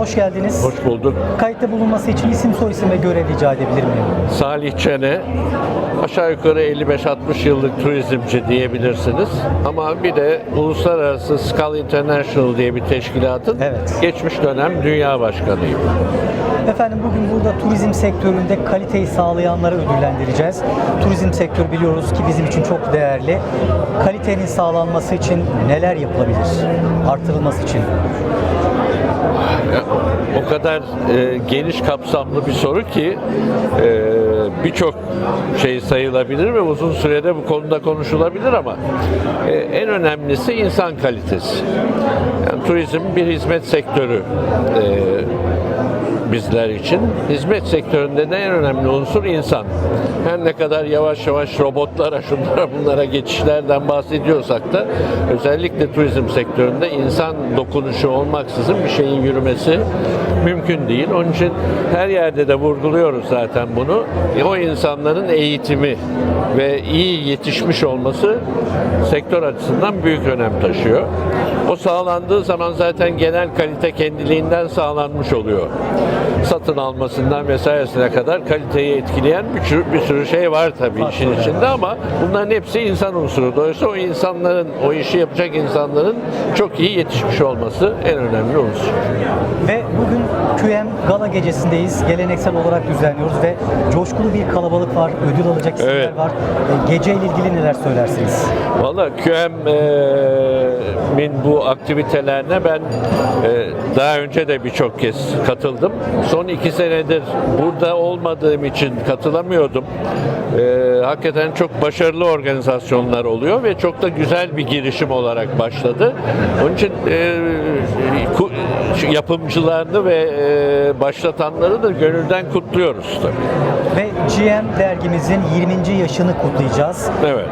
hoş geldiniz. Hoş bulduk. Kayıtta bulunması için isim soyisim ve görev rica edebilir miyim? Salih Çene, aşağı yukarı 55-60 yıllık turizmci diyebilirsiniz. Ama bir de Uluslararası Skal International diye bir teşkilatın Evet. geçmiş dönem dünya başkanıyım. Efendim bugün burada turizm sektöründe kaliteyi sağlayanları ödüllendireceğiz. Turizm sektörü biliyoruz ki bizim için çok değerli. Kalitenin sağlanması için neler yapılabilir? Artırılması için. Kadar e, geniş kapsamlı bir soru ki e, birçok şey sayılabilir ve uzun sürede bu konuda konuşulabilir ama e, en önemlisi insan kalitesi. Yani turizm bir hizmet sektörü e, bizler için. Hizmet sektöründe de en önemli unsur insan. Her ne kadar yavaş yavaş robotlara, şunlara bunlara geçişlerden bahsediyorsak da özellikle turizm sektöründe insan dokunuşu olmaksızın bir şeyin yürümesi mümkün değil. Onun için her yerde de vurguluyoruz zaten bunu. E, o insanların eğitimi ve iyi yetişmiş olması sektör açısından büyük önem taşıyor. O sağlandığı zaman zaten genel kalite kendiliğinden sağlanmış oluyor. Satın almasından vesairesine kadar kaliteyi etkileyen bir sürü, bir sürü şey var tabii işin içinde ama bunların hepsi insan unsuru. Dolayısıyla o insanların, o işi yapacak insanların çok iyi yetişmiş olması en önemli unsur. Ve bugün QM Gala gecesindeyiz. Geleneksel olarak düzenliyoruz ve coşkulu bir kalabalık var. Ödül alacak isimler Evet. var. E, Gece ile ilgili neler söylersiniz? Valla QM'in bu aktivitelerine ben e, daha önce de birçok kez katıldım. Son iki senedir burada olmadığım için katılamıyordum. E, hakikaten çok başarılı organizasyonlar oluyor ve çok da güzel bir girişim olarak başladı. Onun için e, yapımcılarını ve e, başlatanları da gönülden kutluyoruz tabii. Ve GM dergimizin 20. yaşını kutlayacağız. Evet.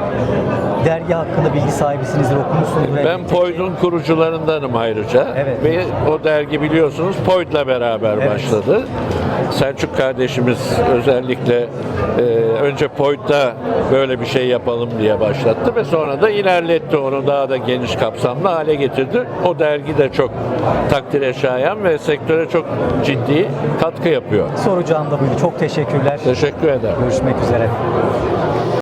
Dergi hakkında bilgi sahibisinizdir, okumuşsunuzdur. Ben Poyd'un kurucularındanım ayrıca. Evet. Ve o dergi biliyorsunuz Poyd'la beraber Evet. başladı. Selçuk kardeşimiz özellikle e, önce Poyd'da böyle bir şey yapalım diye başlattı ve sonra da ilerletti onu daha da geniş kapsamlı hale getirdi. O dergi de çok takdire şayan ve sektöre çok ciddi katkı yapıyor. Soracağım da buydu. Çok teşekkürler. Teşekkür ederim. Görüşmek üzere.